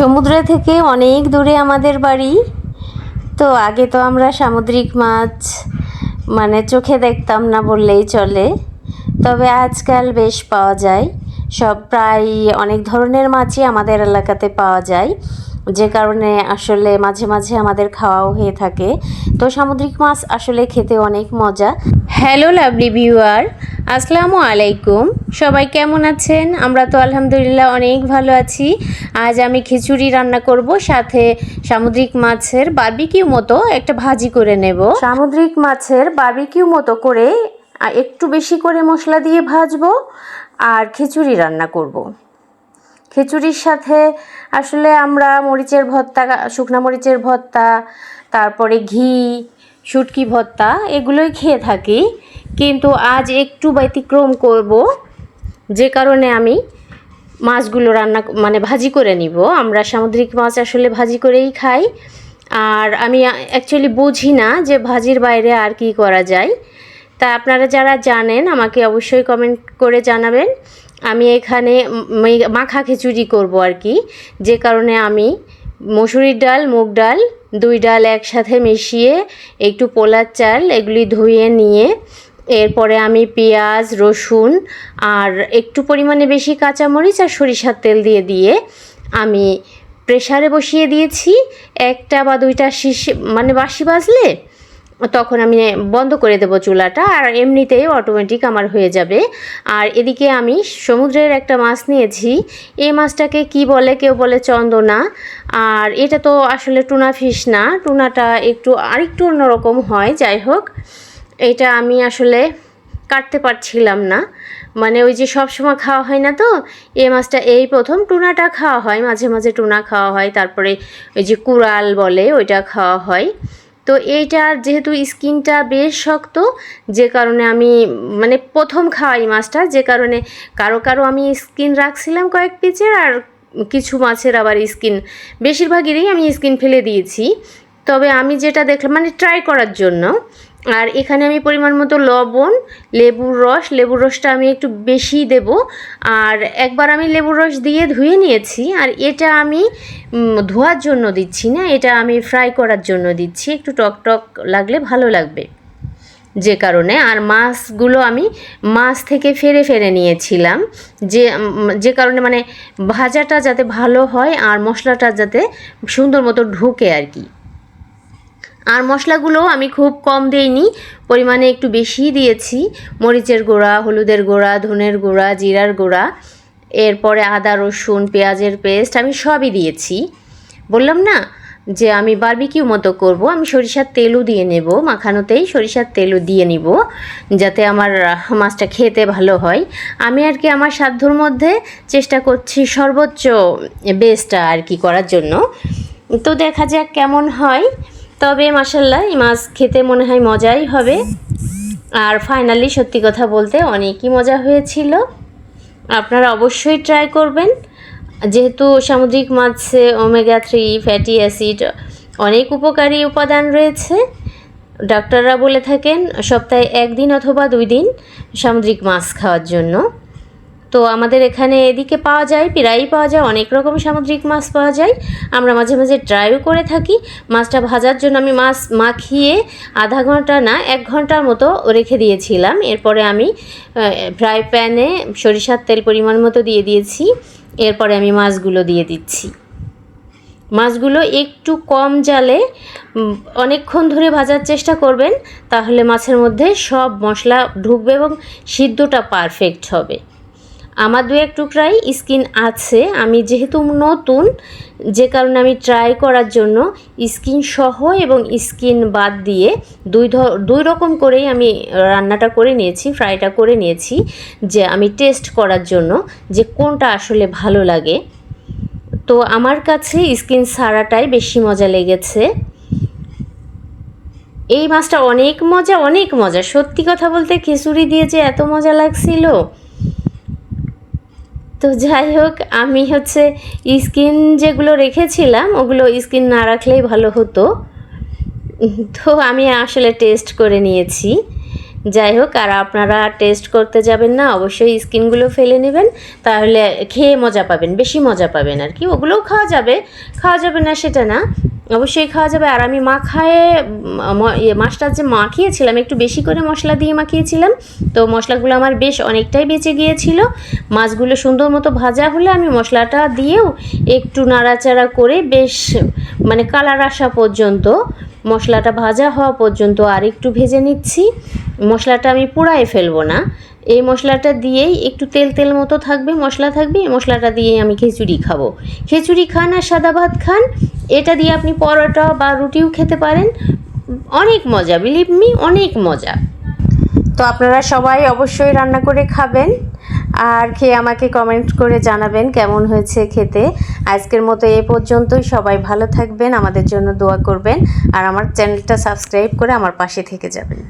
সমুদ্র থেকে অনেক দূরে আমাদের বাড়ি। তো আগে তো আমরা সামুদ্রিক মাছ মানে চোখে দেখতাম না বললেই চলে। তবে আজকাল বেশ পাওয়া যায়। সব প্রায় অনেক ধরনের মাছই আমাদের এলাকাতে পাওয়া যায়। যে কারণে আসলে মাঝে মাঝে আমাদের খাওয়াও হয়ে থাকে। তো সামুদ্রিক মাছ আসলে খেতে অনেক মজা। হ্যালো লাভলি ভিউয়ার আসসালামু আলাইকুম। সবাই কেমন আছেন? আমরা তো আলহামদুলিল্লাহ অনেক ভালো আছি। আজ আমি খিচুড়ি রান্না করব, সাথে সামুদ্রিক মাছের বারবিকিউ মতো একটা ভাজি করে নেব। সামুদ্রিক মাছের বারবিকিউ মতো করে একটু বেশি করে মশলা দিয়ে ভাজবো আর খিচুড়ি রান্না করব। খিচুড়ির সাথে আসলে আমরা মরিচের ভর্তা, শুকনা মরিচের ভর্তা, তারপরে ঘি, শুটকি ভর্তা, এগুলোই খেয়ে থাকি। কিন্তু আজ একটু ব্যতিক্রম করব, যে কারণে আমি মাছগুলো রান্না মানে ভাজি করে নিব। আমরা সামুদ্রিক মাছ আসলে ভাজি করেই খাই। আর আমি অ্যাকচুয়ালি বুঝি না যে ভাজির বাইরে আর কি করা যায়। তা আপনারা যারা জানেন, আমাকে অবশ্যই কমেন্ট করে জানাবেন। আমি এখানে মাখা খিচুড়ি করব আর কি। যে কারণে আমি মসুরির ডাল, মুগ ডাল, দুই ডাল একসাথে মিশিয়ে একটু পোলার চাল, এগুলি ধুয়ে নিয়ে এরপরে আমি পেঁয়াজ, রসুন আর একটু পরিমাণে বেশি কাঁচামরিচ আর সরিষার তেল দিয়ে দিয়ে আমি প্রেসারে বসিয়ে দিয়েছি। একটা বা দুইটা শিশি মানে বাসি বাজলে তখন আমি বন্ধ করে দেবো চুলাটা আর এমনিতেই অটোমেটিক আমার হয়ে যাবে। আর এদিকে আমি সমুদ্রের একটা মাছ নিয়েছি। এই মাছটাকে কি বলে, কেউ বলে চন্দনা। আর এটা তো আসলে টুনা ফিশ না, টুনাটা একটু আরেকটু অন্যরকম হয়, যাই হোক। এটা আমি আসলে কাটতে পারছিলাম না। মানে ওই যে সব সময় খাওয়া হয় না তো? এই মাছটা এই প্রথম টুনাটা খাওয়া হয়, মাঝে মাঝে টুনা খাওয়া হয়, তারপরে ওই যে কুড়াল বলে ওইটা খাওয়া হয়। তো এইটার যেহেতু স্কিনটা বেশ শক্ত, যে কারণে আমি মানে প্রথম খাওয়াই মাছটা, যে কারণে কারও কারও আমি স্কিন রাখছিলাম কয়েক পিচের, আর কিছু মাছের আবার স্কিন, বেশিরভাগেরই আমি স্কিন ফেলে দিয়েছি। তবে আমি যেটা দেখলাম মানে ট্রাই করার জন্য আর এখানে আমি পরিমাণ মতো লবণ, লেবুর রস, লেবুর রসটা আমি একটু বেশি দেব। আর একবার আমি লেবুর রস দিয়ে ধুয়ে নিয়েছি, আর এটা আমি ধোয়ার জন্য দিচ্ছি না, এটা আমি ফ্রাই করার জন্য দিচ্ছি, একটু টক টক লাগলে ভালো লাগবে। যে কারণে, আর মাছগুলো আমি মাছ থেকে ফেরে ফেরে নিয়েছিলাম, যে যে কারণে মানে ভাজাটা যাতে ভালো হয়, আর মশলাটা যাতে সুন্দর মতো ঢুকে আর কি। আর মশলাগুলো আমি খুব কম দেইনি, পরিমাণে একটু বেশিই দিয়েছি। মরিচের গুঁড়া, হলুদের গুঁড়া, ধনের গুঁড়া, জিরার গুঁড়া, এরপরে আদা, রসুন, পেঁয়াজের পেস্ট আমি সবই দিয়েছি। বললাম না যে আমি বারবিকিউ মতো করব, আমি সরিষার তেলও দিয়ে নেব, মাখানোতেই সরিষার তেলও দিয়ে নিব, যাতে আমার মাছটা খেতে ভালো হয়। আমি আর কি আমার সাধ্যর মধ্যে চেষ্টা করছি সর্বোচ্চ বেস্টটা আর কি করার জন্য। তো দেখা যাক কেমন হয়। তবে মাসাল্লাহ এই মাছ খেতে মনে হয় মজাই হবে। আর ফাইনালি সত্যি কথা বলতে অনেকই মজা হয়েছিল। আপনারা অবশ্যই ট্রাই করবেন। যেহেতু সামুদ্রিক মাছে ওমেগা থ্রি ফ্যাটি অ্যাসিড অনেক উপকারী উপাদান রয়েছে। ডাক্তাররা বলে থাকেন সপ্তাহে একদিন অথবা দুই দিন সামুদ্রিক মাছ খাওয়ার জন্য। তো আমাদের এখানে এদিকে পাওয়া যায়, প্রায়ই পাওয়া যায়, অনেক রকম সামুদ্রিক মাছ পাওয়া যায়। আমরা মাঝে মাঝে ড্রাইও করে থাকি। মাছটা ভাজার জন্য আমি মাছ মাখিয়ে আধা ঘণ্টা না, এক ঘণ্টার মতো রেখে দিয়েছিলাম। এরপরে আমি ফ্রাই প্যানে সরিষার তেল পরিমাণ মতো দিয়ে দিয়েছি। এরপরে আমি মাছগুলো দিয়ে দিচ্ছি। মাছগুলো একটু কম জালে অনেকক্ষণ ধরে ভাজার চেষ্টা করবেন, তাহলে মাছের মধ্যে সব মশলা ঢুকবে এবং সিদ্ধটা পারফেক্ট হবে। আমার দু এক টুকরাই স্কিন আছে। আমি যেহেতু নতুন, যে কারণে আমি ট্রাই করার জন্য স্কিন সহ এবং স্কিন বাদ দিয়ে দুই দুই রকম করেই আমি রান্নাটা করে নিয়েছি ফ্রাইটা করে নিয়েছি, যে আমি টেস্ট করার জন্য যে কোনটা আসলে ভালো লাগে। তো আমার কাছে স্কিন সারাটাই বেশি মজা লেগেছে। এই মাছটা অনেক মজা অনেক মজা। সত্যি কথা বলতে খিচুড়ি দিয়ে যে এত মজা লাগছিল তো যাই হোক, আমি হচ্ছে স্কিন যেগুলো রেখেছিলাম, ওগুলো স্কিন না রাখলেই ভালো হতো। তো আমি আসলে টেস্ট করে নিয়েছি। যাই হোক, আর আপনারা টেস্ট করতে যাবেন না, অবশ্যই স্কিনগুলো ফেলে নেবেন, তাহলে খেয়ে মজা পাবেন, বেশি মজা পাবেন আর কি। ওগুলোও খাওয়া যাবে খাওয়া যাবে না সেটা না। অবশ্যই খাওয়া যাবে। আর আমি মাখায়ে ইয়ে মাছটা যে মাখিয়েছিলাম, একটু বেশি করে মশলা দিয়ে মাখিয়েছিলাম। তো মশলাগুলো আমার বেশ অনেকটাই বেঁচে গিয়েছিল। মাছগুলো সুন্দর মতো ভাজা হলে আমি মশলাটা দিয়েও একটু নাড়াচাড়া করে বেশ মানে কালার আসা পর্যন্ত, মশলাটা ভাজা হওয়া পর্যন্ত আর একটু ভেজে নিচ্ছি। মশলাটা আমি পোড়ায় ফেলব না। এই মশলাটা দিয়েই একটু তেল তেল মতো থাকবে, মশলা থাকবে, এই মশলাটা দিয়েই আমি খিচুড়ি খাব। খিচুড়ি খান আর সাদা ভাত খান এটা দিয়ে আপনি পরোটা বা রুটিও খেতে পারেন। অনেক মজা বিলিভ মি অনেক মজা। তো আপনারা সবাই অবশ্যই রান্না করে খাবেন আর খেয়ে আমাকে কমেন্ট করে জানাবেন কেমন হয়েছে খেতে। আজকের মতো এ পর্যন্তই। সবাই ভালো থাকবেন, আমাদের জন্য দোয়া করবেন আর আমার চ্যানেলটা সাবস্ক্রাইব করে আমার পাশে থেকে যাবেন।